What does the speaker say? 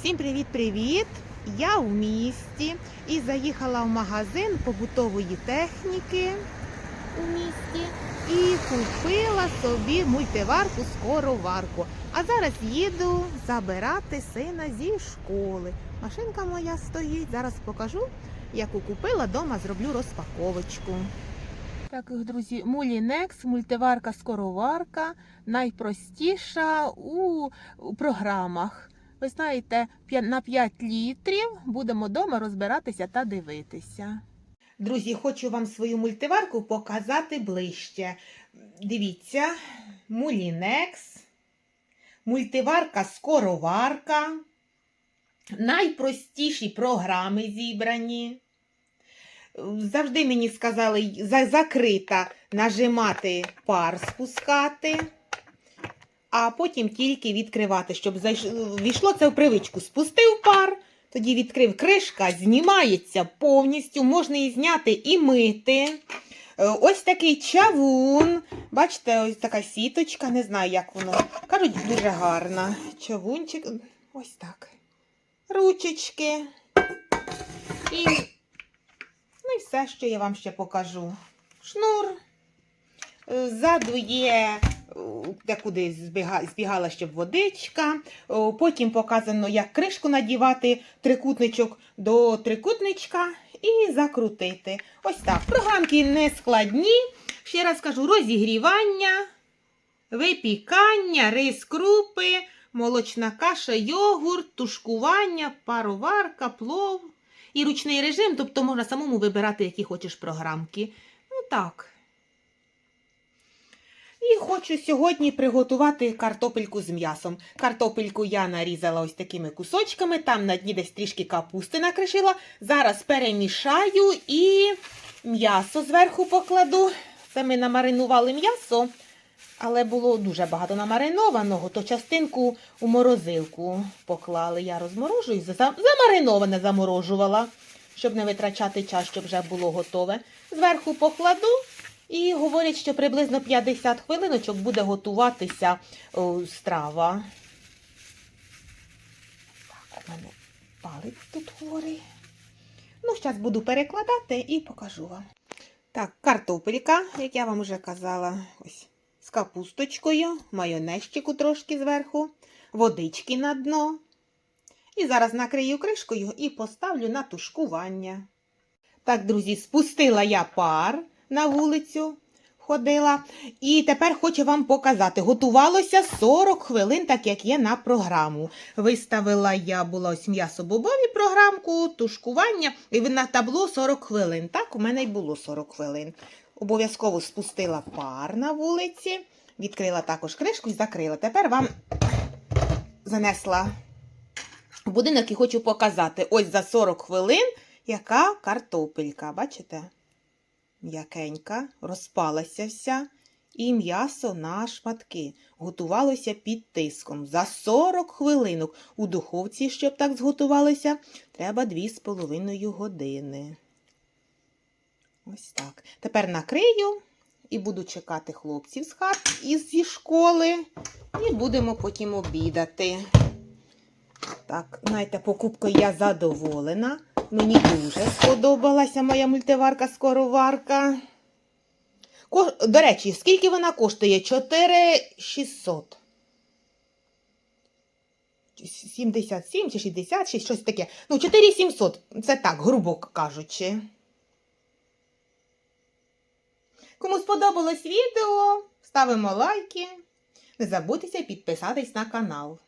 Всім привіт-привіт! Я у місті і заїхала в магазин побутової техніки у місті і купила собі мультиварку скороварку. А зараз їду забирати сина зі школи. Машинка моя стоїть. Зараз покажу, яку купила дома, зроблю розпаковочку. Так, друзі, Мулінекс, мультиварка скороварка, найпростіша у програмах. Ви знаєте, на 5 літрів будемо вдома розбиратися та дивитися. Друзі, хочу вам свою мультиварку показати ближче. Дивіться, Мулінекс, мультиварка скороварка, найпростіші програми зібрані. Завжди мені сказали за- закрита нажимати пар спускати, а потім тільки відкривати, щоб війшло це в привичку. Спустив пар, тоді відкрив кришка, знімається повністю, можна її зняти і мити. Е, Ось такий чавун. Бачите, ось така сіточка, не знаю, як воно. Кажуть, дуже гарна. Чавунчик. Ось так. Ручечки. І Ну і все, що я вам ще покажу. Шнур. Е, Ззаду є, де куди збіга- збігала ще водичка. Потім показано, як кришку надівати трикутничок до трикутничка і закрутити. Ось так. Програмки не складні. Ще раз кажу, розігрівання, випікання, рис крупи, молочна каша, йогурт, тушкування, пароварка, плов і ручний режим, тобто можна самому вибирати, які хочеш програмки. Ну так. І хочу сьогодні приготувати картопельку з м'ясом. Картопельку я нарізала ось такими кусочками, там на дні десь трішки капусти накришила. Зараз перемішаю і м'ясо зверху покладу. Це ми намаринували м'ясо, але було дуже багато намаринованого, то частинку у морозилку поклали. Я розморожую, за- замариноване заморожувала, щоб не витрачати час, щоб вже було готове. Зверху покладу і говорять, що приблизно 50 хвилиночок буде готуватися страва. Так, у мене палець тут хворий. Ну, зараз буду перекладати і покажу вам. Так, картопелька, як я вам вже казала, ось з капусточкою, майонезчику трошки зверху, водички на дно. І зараз накрию кришкою і поставлю на тушкування. Так, друзі, спустила я пар на вулицю, ходила. І тепер хочу вам показати. Готувалося 40 хвилин, так як є на програму. Виставила я була ось м'ясо-бобові програмку, тушкування, і на табло 40 хвилин. Так, у мене й було 40 хвилин. Обов'язково спустила пар на вулиці, відкрила також кришку і закрила. Тепер вам занесла будинок і хочу показати. Ось за 40 хвилин яка картопелька. Бачите? М'якенька, розпалася вся. І м'ясо на шматки. Готувалося під тиском. За 40 хвилинок. У духовці, щоб так зготувалося, треба 2,5 години. Ось так. Тепер накрию і буду чекати хлопців з хат із зі школи. І будемо потім обідати. Так, знаєте, покупкою я задоволена. Мені дуже сподобалася моя мультиварка-скороварка. Ко... До речі, скільки вона коштує? 4600. 77 чи 66, щось таке. Ну, 4700. Це так, грубо кажучи. Кому сподобалось відео, ставимо лайки. Не забудьте підписатись на канал.